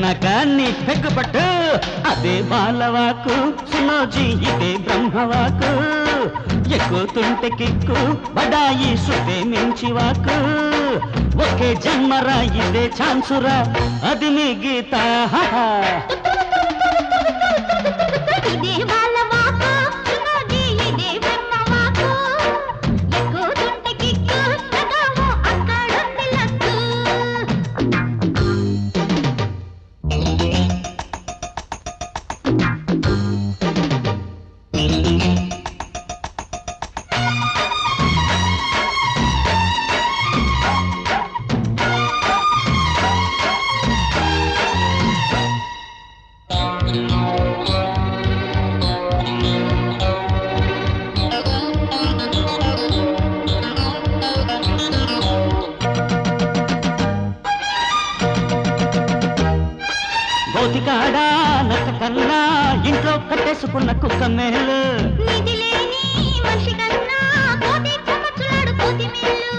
ಕನಕಾನ್ನಿ ಹೆಗ್ಗುಪಟ್ಟು ಅದೇ ಬಾಲವಾಕು ಸುನೋಜಿ ಇದೇ ಬ್ರಹ್ಮವಾಕು ఎక్కుతుంటే కిక్కు బడాయి సుతే మించి వాకు. ఒకే జన్మరా ఇదే ఛాన్సురా అది మీ గీత గోతికాడా నక్క కన్నా ఇంట్లో కట్టేసుకున్న కుక్క మేలు. మనిషి కన్నా కోటి చెమచులాడు కోతి మేలు.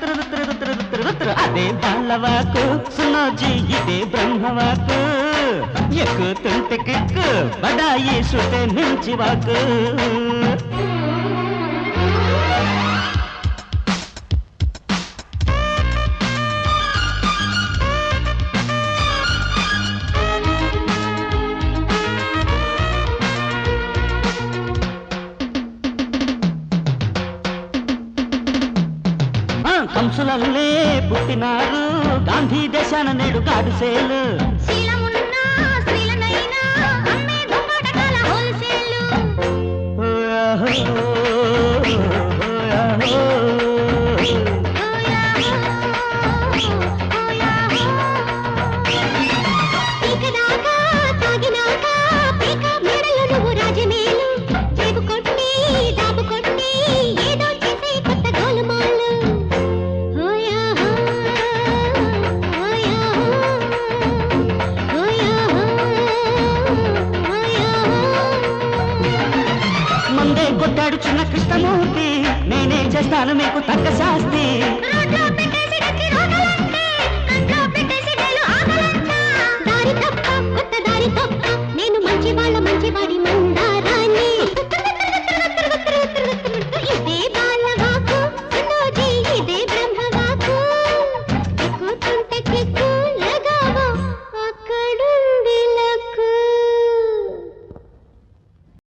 తురు తురు తురు. అదే బాలవాకు. సునోజీ ఇదే బ్రహ్మవాకు. ఎక్కుతుంటే కిక్కు బడాయి శృతే మించి వాకు. కంసులల్లే పుట్టినారు. గాంధీ దేశాన నేడు కాడుసేలు కొట్టాడు చిన్న కృష్ణమూర్తి. నేనే చేస్తాను మీకు తగ్గ శాస్తి. రోడ్లో